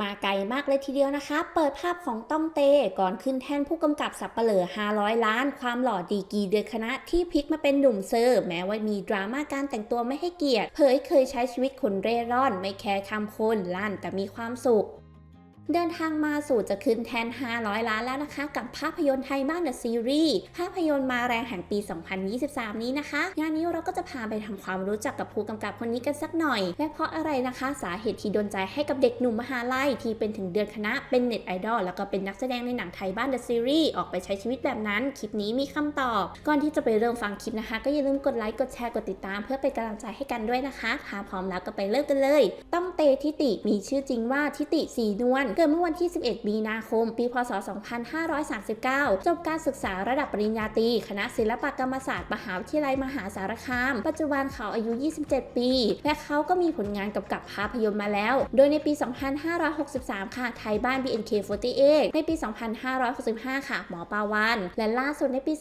มาไกลมากเลยทีเดียวนะคะ เปิดภาพของต้องเตก่อนขึ้นแท่นผู้กำกับสับเปลือ500 ล้าน ความหล่อดีกีเดือนคณะที่พลิกมาเป็นหนุ่มเซอร์ แม้ว่ามีดราม่าการแต่งตัวไม่ให้เกียรติเผยเคยใช้ชีวิตคนเร่ร่อน ไม่แคร์คำคนลั่นแต่มีความสุข เดินทางมาสู่จะขึ้นแทน 500 ล้านแล้วนะคะ กับภาพยนตร์ไทยบ้านเดอะซีรีส์ภาพยนตร์มาแรงแห่งปี 2023 นี้นะคะ งานนี้เราก็จะพาไปทำความรู้จักกับผู้กำกับคนนี้กันสักหน่อย และเพราะอะไรนะคะ สาเหตุที่โดนใจให้กับเด็กหนุ่มมหาลัยที่เป็นถึงเดือนคณะเป็นเน็ตไอดอลแล้วก็เป็นนักแสดงในหนังไทยบ้านเดอะซีรีส์ออกไปใช้ชีวิตแบบนั้น คลิปนี้มีคำตอบ ก่อนที่จะไปเริ่มฟังคลิปนะคะ ก็อย่าลืมกดไลค์กดแชร์กดติดตาม เพื่อเป็นกำลังใจให้กันด้วยนะคะถ้าพร้อมแล้วก็ไปเริ่มกันเลย ต้องเตทิติมีชื่อจริงว่าทิติสีนวลเกิดเมื่อวันที่ 11 มีนาคม ปี พศ 2539 จบการศึกษาระดับปริญญาตรีคณะศิลปกรรมศาสตร์มหาวิทยาลัยมหาสารคาม ปัจจุบันเขาอายุ 27 ปี และเขาก็มีผลงานกำกับภาพยนตร์มาแล้ว โดยในปี 2563 ค่ะ ไทยบ้าน BNK48 ในปี 2565 ค่ะ หมอปาวัน และล่าสุดในปี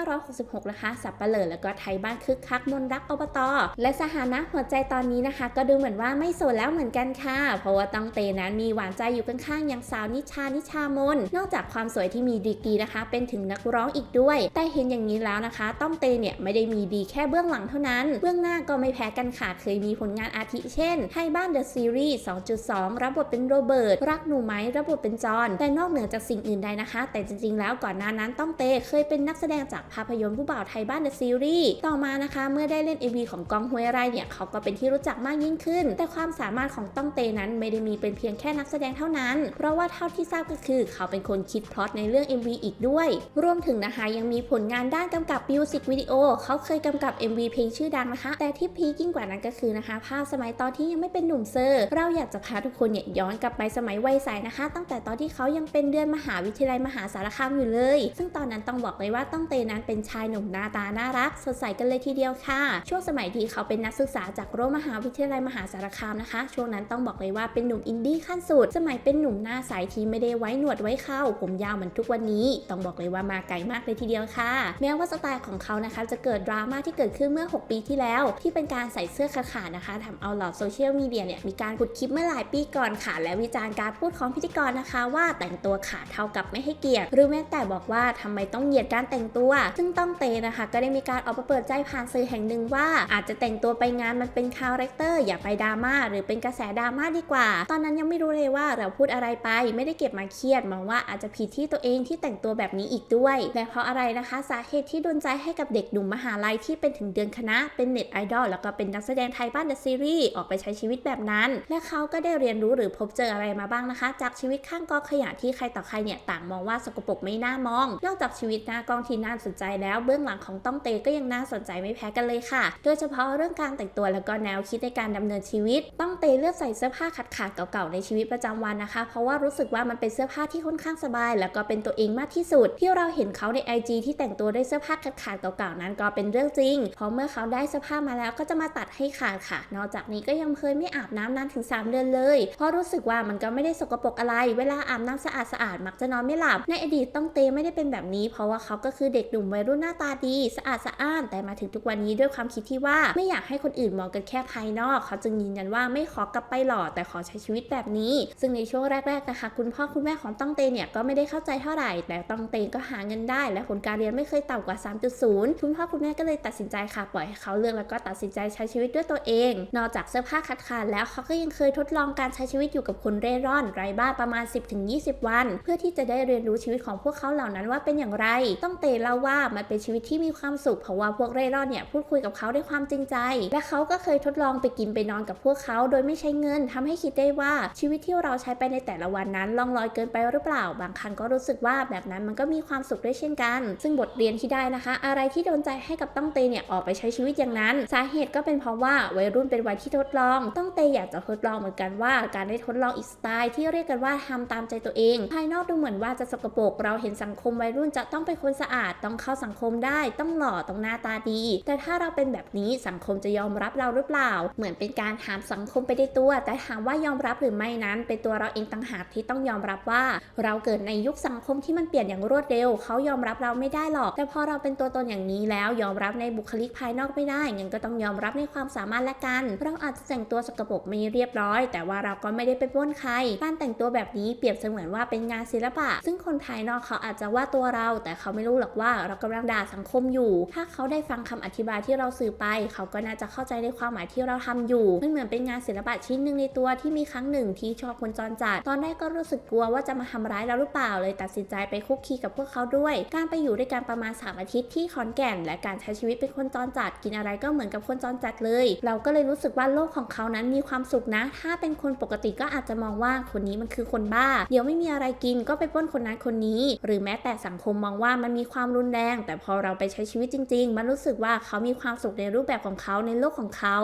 2566 นะคะ สับเปลอแล้วก็ไทยบ้านคึกคักมนรักอบต และสถานะหัวใจตอนนี้นะคะ ก็ดูเหมือนว่าไม่โสดแล้วเหมือนกันค่ะ เพราะว่าต้องเตนั้นมีหวานใจอยู่ข้างๆอย่างสาวนิชานิชามน นอกจากความสวยที่มีดีกรีนะคะ เป็นถึงนักร้องอีกด้วย แต่เห็นอย่างนี้แล้วนะคะ ต้องเตเนี่ยไม่ได้มีดีแค่เบื้องหลังเท่านั้น เบื้องหน้าก็ไม่แพ้กันค่ะ เคยมีผลงานอาทิเช่นไทยบ้านเดอะซีรีส์2.2 รับบทเป็นโรเบิร์ต รักหนูไหมรับบทเป็นจอห์นแต่นอกเหนือจากสิ่งอื่นใดนะคะ แต่จริงๆ แล้วก่อนหน้านั้นต้องเตเคยเป็นนักแสดงจากภาพยนตร์ผู้บ่าวไทยบ้านเดอะซีรีส์ต่อมานะคะ เมื่อได้เล่น MV ของกองห้วยไรเนี่ยเขาก็เป็นที่รู้จักมากยิ่งขึ้น แต่ความสามารถของต้องเตนั้นไม่ได้มีเป็นเพียงแค่นักแสดงเท่านั้น เพราะว่าเท่าที่ทราบก็คือ เขาเป็นคนคิดพล็อตในเรื่อง MV อีกด้วย รวมถึงนะคะยังมีผลงานด้านกำกับมิวสิกวิดีโอเขาเคยกำกับ MV เพลงชื่อดังนะคะ แต่ที่พีคยิ่งกว่านั้นก็คือนะคะ ภาพสมัยตอนที่ยังไม่เป็นหนุ่มเซอร์ เราอยากจะพาทุกคนเนี่ยย้อนกลับไปสมัยวัยใสนะคะ ตั้งแต่ตอนที่เขายังเป็นเดือนมหาวิทยาลัยมหาสารคามอยู่เลย ซึ่งตอนนั้นต้องบอกเลยว่าต้องเตนั้นเป็นชายหนุ่มหน้าตาน่ารักสดใสกันเลยทีเดียวค่ะ ช่วงสมัยที่เขาเป็นนักศึกษาจากโรงมหาวิทยาลัยมหาสารคามนะคะ ช่วงนั้นต้องบอกเลยว่าเป็นหนุ่มอินดี้ขั้นสุด สมัยเป็นหนุ่มหน้าใสที่ไม่ได้ไว้หนวดไว้เข้า ผมยาวเหมือนทุกวันนี้ ต้องบอกเลยว่ามาไกลมากเลยทีเดียวค่ะ แม้ว่าสไตล์ของเขานะคะจะเกิดดราม่าที่เกิดขึ้นเมื่อ 6 ปีที่แล้ว ที่เป็นการใส่เสื้อขาดๆนะคะทำเอาเหล่าโซเชียลมีเดียเนี่ยมีการขุดคลิปเมื่อหลายปีก่อนค่ะ และวิจารณ์การพูดของพิธีกรนะคะ ว่าแต่งตัวขาดเท่ากับไม่ให้เกียรติหรือแม้แต่บอกว่าทำไมต้องเหยียดการแต่งตัว ซึ่งต้องเตนะคะ ก็ได้มีการออกมาเปิดใจผ่านสื่อแห่งหนึ่งว่า อาจจะแต่งตัวไปงานมันเป็นคาแรคเตอร์อย่าไปดราม่าหรือเป็นกระแสดราม่าดีกว่า ตอนนั้นยังไม่รู้เลยว่าเราพูดอะไรไป ไม่ได้เก็บมาเครียดมองว่าอาจจะผิดที่ตัวเองที่แต่งตัวแบบนี้อีกด้วย และเพราะอะไรนะคะ สาเหตุที่ดนใจให้กับเด็กหนุ่มมหาลัยที่เป็นถึงเดือนคณะ เป็นเน็ตไอดอลแล้วก็เป็นนักแสดงไทยบ้านเดอะซีรีส์ออกไปใช้ชีวิตแบบนั้น และเขาก็ได้เรียนรู้หรือพบเจออะไรมาบ้างนะคะ จากชีวิตข้างกองขยะที่ใครต่อใครเนี่ยต่างมองว่าสกปรกไม่น่ามอง นอกจากชีวิตหน้ากองที่น่าสนใจแล้วเบื้องหลังของต้องเตก็ยังน่าสนใจไม่แพ้กันเลยค่ะ โดยเฉพาะเรื่องการแต่งตัวแล้วก็แนวคิดในการดำเนินชีวิต ต้องเตเลือกใส่เสื้อผ้าขาดขาดเก่าๆในชีวิตประจำวันนะคะ เพราะว่ารู้สึกว่ามันเป็นเสื้อผ้าที่ค่อนข้างสบาย แล้วก็เป็นตัวเองมากที่สุด ที่เราเห็นเขาใน IG ที่แต่งตัวด้วยเสื้อผ้าขาดขาดๆเก่าๆนั้นก็เป็นเรื่องจริง เพราะเมื่อเขาได้เสื้อผ้ามาแล้วก็จะมาตัดให้ขาดค่ะ นอกจากนี้ก็ยังเคยไม่อาบน้ำนานถึง 3 เดือนเลย เพราะรู้สึกว่ามันก็ไม่ได้สกปรกอะไร เวลาอาบน้ำสะอาดสะอาดๆมักจะนอนไม่หลับ ในอดีตต้องเตไม่ได้เป็นแบบนี้ เพราะว่าเขาก็คือเด็กหนุ่มวัยรุ่นหน้าตาดี สะอาดสะอ้าน แต่มาถึงทุกวันนี้ด้วยความคิดที่ว่าไม่อยากให้คนอื่นมองกันแค่ภายนอก เขาจึงยืนยันว่าไม่ขอกลับไปหล่อแต่ขอใช้ชีวิตแบบนี้ ซึ่งในช่วงแรกๆนะคะ คุณพ่อคุณแม่ของต้องเตเนี่ยก็ไม่ได้เข้าใจเท่าไหร่ แต่ต้องเตก็หาเงินได้ และผลการเรียนไม่เคยต่ำกว่า 3.0 คุณพ่อคุณแม่ก็เลยตัดสินใจค่ะปล่อยให้เขาเลือกแล้วก็ตัดสินใจใช้ชีวิตด้วยตัวเอง นอกจากเสื้อผ้าขาดขาดแล้วเขาก็ยังเคยทดลองการใช้ชีวิตอยู่กับคนเร่ร่อนไร้บ้านประมาณ 10-20 วัน เพื่อที่จะได้เรียนรู้ชีวิตของพวกเขาเหล่านั้นว่าเป็นอย่างไร ต้องเตเล่าว่ามันเป็นชีวิตที่มีความสุขเพราะว่าพวกเร่ร่อนเนี่ยพูดคุยกับเขาด้วยความจริงใจ และเขาก็เคยทดลองไปกินไปนอนกับพวกเขา โดยไม่ใช้เงินทำให้คิดได้ว่าชีวิตที่เราใช้ไปในแต่ละวันนั้นล่องลอยเกินไปหรือเปล่า บางครั้งก็รู้สึกว่าแบบนั้นมันก็มีความสุขด้วยเช่นกัน ซึ่งบทเรียนที่ได้นะคะ อะไรที่โดนใจให้กับต้องเตเนี่ยออกไปใช้ชีวิตอย่างนั้น สาเหตุก็เป็นเพราะว่าวัยรุ่นเป็นวัยที่ทดลอง ต้องเตอยากจะทดลองเหมือนกันว่า การได้ทดลองอีกสไตล์ที่เรียกกันว่าทำตามใจตัวเอง ภายนอกดูเหมือนว่าจะสกปรกเราเห็นสังคมวัยรุ่นจะต้องเป็นคนสะอาดต้องเข้าสังคมได้ ต้องหล่อต้องหน้าตาดี แต่ถ้าเราเป็นแบบนี้สังคมจะยอมรับเราหรือเปล่า เหมือนเป็นการถามสังคมไปในตัว แต่ถามว่ายอมรับหรือไม่นั้น เป็นตัวเราเราเองต่างหากที่ต้องยอมรับว่า เราเกิดในยุคสังคมที่มันเปลี่ยนอย่างรวดเร็ว เขายอมรับเราไม่ได้หรอก แต่พอเราเป็นตัวตนอย่างนี้แล้วยอมรับในบุคลิกภายนอกไม่ได้งั้นก็ต้องยอมรับในความสามารถละกัน เราอาจจะแต่งตัวสกปรกไม่เรียบร้อย แต่ว่าเราก็ไม่ได้ไปป้นใคร การแต่งตัวแบบนี้เปรียบเสมือนว่าเป็นงานศิลปะ ซึ่งคนภายนอกเขาอาจจะว่าตัวเรา แต่เขาไม่รู้หรอกว่าเรากำลังด่าสังคมอยู่ ถ้าเขาได้ฟังคำอธิบายที่เราสื่อไป เขาก็น่าจะเข้าใจในความหมายที่เราทำอยู่มันเหมือนเป็นงานศิลปะชิ้นหนึ่งในตัวที่มีครั้งหนึ่งที่ชอบคนจรจัด ตอนแรกก็รู้สึกกลัวว่าจะมาทำร้ายเราหรือเปล่าเลยตัดสินใจไปคุกคีกับพวกเขาด้วย การไปอยู่ด้วยกันประมาณ3อาทิตย์ที่ขอนแก่น และการใช้ชีวิตเป็นคนจรจัดกินอะไรก็เหมือนกับคนจรจัดเลย เราก็เลยรู้สึกว่าโลกของเขานั้นมีความสุขนะ ถ้าเป็นคนปกติก็อาจจะมองว่าคนนี้มันคือคนบ้า เดี๋ยวไม่มีอะไรกินก็ไปปล้นคนนั้นคนนี้ หรือแม้แต่สังคมมองว่ามันมีความรุนแรง แต่พอเราไปใช้ชีวิตจริง ๆ มันรู้สึกว่าเขามีความสุขในรูปแบบของเขาในโลกของเขา